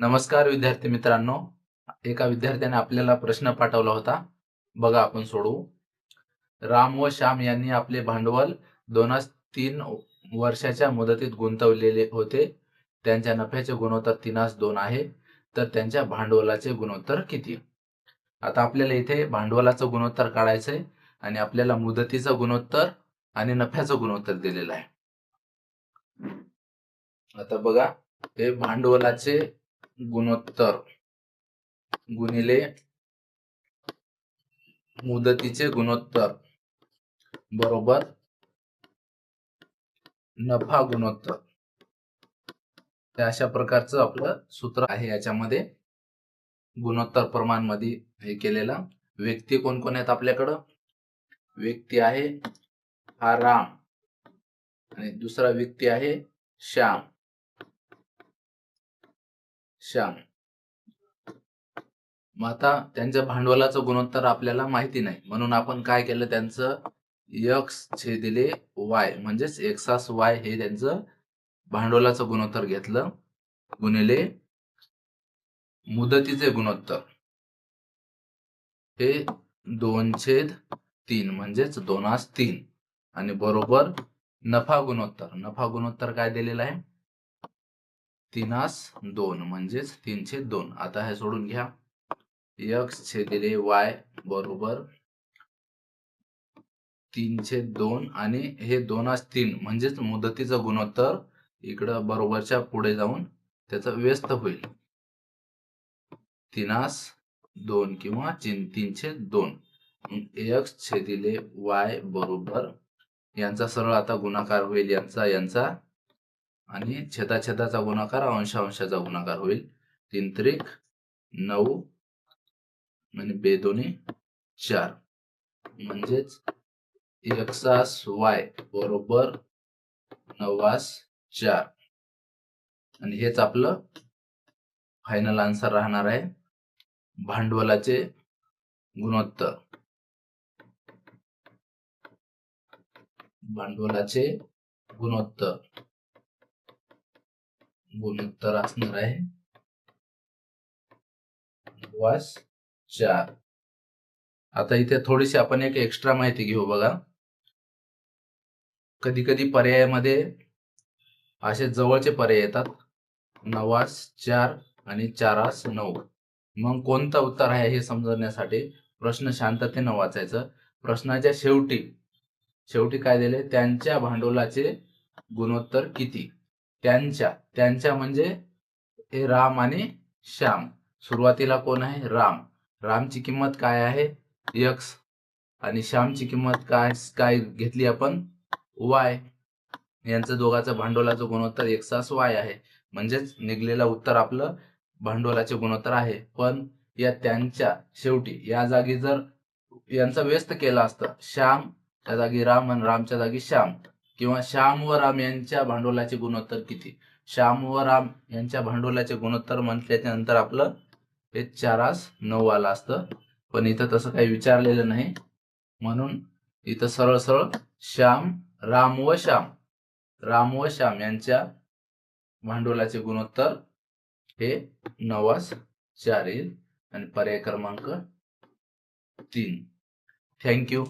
नमस्कार विद्यार्थी मित्रांनो. एका विद्यार्थ्याने आपल्याला प्रश्न पाठवला होता. बघा आपण सोडवू. राम व श्याम यांनी आपले भांडवल दोन तीन वर्षाच्या मुदतीत गुंतवलेले होते. त्यांच्या नफ्याचे गुणोत्तर तीनास दोन आहे. तर त्यांच्या भांडवलाचे गुणोत्तर किती? आता आपल्याला इथे भांडवलाचं गुणोत्तर काढायचंय आणि आपल्याला मुदतीचं गुणोत्तर आणि नफ्याचं गुणोत्तर दिलेलं आहे. आता बघा हे भांडवलाचे गुणोत्तर. गुणिले मुदतीचे गुणोत्तर. बरोबर? नफा गुणोत्तर. हे अशा प्रकारचं आपलं सूत्र आहे याच्यामध्ये. गुणोत्तर प्रमाणमध्ये हे केलेला. व्यक्ती कोण कोण आहेत आपल्याकडं? व्यक्ती आहे हा राम आणि दुसरा व्यक्ती आहे श्याम. श्याम मग आता त्यांच्या भांडवलाचं गुणोत्तर आपल्याला माहिती नाही. म्हणून आपण काय केलं? त्यांचं यक्स छेदिले वाय म्हणजेच एक्सास वाय हे त्यांचं भांडवलाचं गुणोत्तर घेतलं. गुणिले मुदतीचे गुणोत्तर. हे दोन छेद तीन म्हणजेच दोनास तीन. आणि बरोबर नफा गुणोत्तर. नफा गुणोत्तर काय दिलेला आहे? तीनास दोन म्हणजेच तीनशे दोन. आता हे सोडून घ्या. एक्स छेदिले वाय बरोबर तीनशे दोन आणि हे दोनास तीन म्हणजेच मुदतीचं गुणोत्तर इकडं बरोबरच्या पुढे जाऊन त्याचा व्यस्त होईल. तीनास दोन किंवा तीनशे दोन. एक्स छेदिले वाय बरोबर. यांचा सरळ आता गुणाकार होईल यांचा यांचा. आणि छेदाछेदाचा गुणाकार अंशांशाचा गुणाकार होईल. तीन त्रिक नऊ आणि बेदोनी चार. म्हणजेच एकसास वाय बरोबर नवास चार. आणि हेच आपलं फायनल आन्सर राहणार आहे. भांडवलाचे गुणोत्तर. भांडवलाचे गुणोत्तर. गुणोत्तर असणार आहे. वास चार. आता इथे थोडीशी आपण एक एक्स्ट्रा माहिती घेऊ बघा. कधी कधी पर्यायामध्ये असे जवळचे पर्याय येतात. नवास चार आणि चारास नऊ. मग कोणता उत्तर आहे हे समजण्यासाठी प्रश्न शांततेनं वाचायचं. प्रश्नाच्या शेवटी शेवटी काय दिले? त्यांच्या भांडवलाचे गुणोत्तर किती? त्यांच्या त्यांच्या म्हणजे हे राम आणि श्याम. सुरुवातीला कोण आहे? राम. रामची किंमत काय आहे? यक्स आणि श्यामची किंमत काय काय घेतली आपण? वाय यांचं दोघांचं भांडवलाचं गुणोत्तर एक्सास वाय आहे. म्हणजेच निघलेलं उत्तर आपलं भांडवलाचे गुणोत्तर आहे. पण या त्यांच्या शेवटी या जागी जर यांचा व्यस्त केला असतं श्याम त्या जागी राम आणि रामच्या जागी श्याम. किंवा श्याम व राम यांच्या भांडवलाचे गुणोत्तर किती? श्याम व राम यांच्या भांडवलाचे गुणोत्तर म्हटल्याच्या नंतर आपलं हे चारास नऊ आलं असतं. पण इथं तसं काही विचारलेलं नाही. म्हणून इथं सरळ सरळ श्याम राम व श्याम राम व श्याम यांच्या भांडवलाचे गुणोत्तर हे नवास चार येईल. आणि पर्याय क्रमांक तीन. थँक्यू